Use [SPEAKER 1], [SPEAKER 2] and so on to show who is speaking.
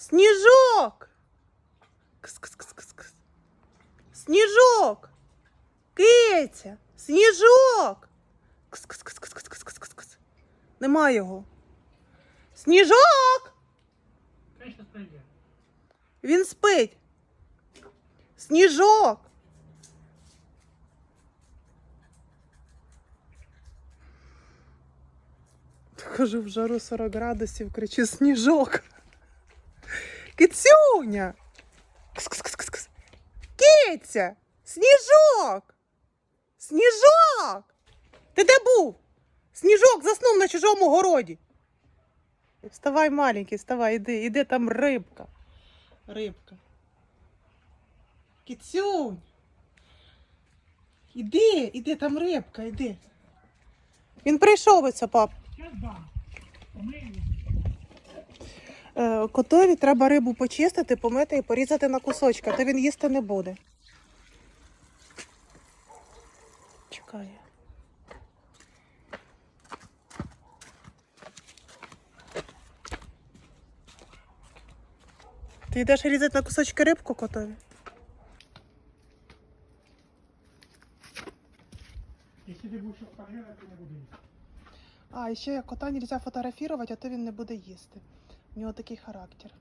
[SPEAKER 1] Сніжок. Кс-кс-кс-кс-кс. Сніжок. Киця. Сніжок. Кс-кс-кс-кс-кс-кс-кс. Нема його. Сніжок. Він спить. Сніжок. Кажу, в жару 40 градусів, кричу сніжок. Кицюня. Кс-кс-кс-кс. Киця. Сніжок. Сніжок. Ти де був? Сніжок заснув на чужому городі. Вставай, маленький, вставай, іди, іди там рибка. Рибка. Кицюнь. Іди, іди, там рибка, іди. Він прийшов оце, пап.
[SPEAKER 2] Щас дам.
[SPEAKER 1] Е, Котові треба рибу почистити, помити і порізати на кусочки, а то він їсти не буде. Чекає. Ти йдеш різати на кусочки рибку котові?
[SPEAKER 2] Якщо ти будеш фотографувати, то не буду їсти.
[SPEAKER 1] А, і ще кота нельзя фотографувати, а то він не буде їсти. У нього такий характер.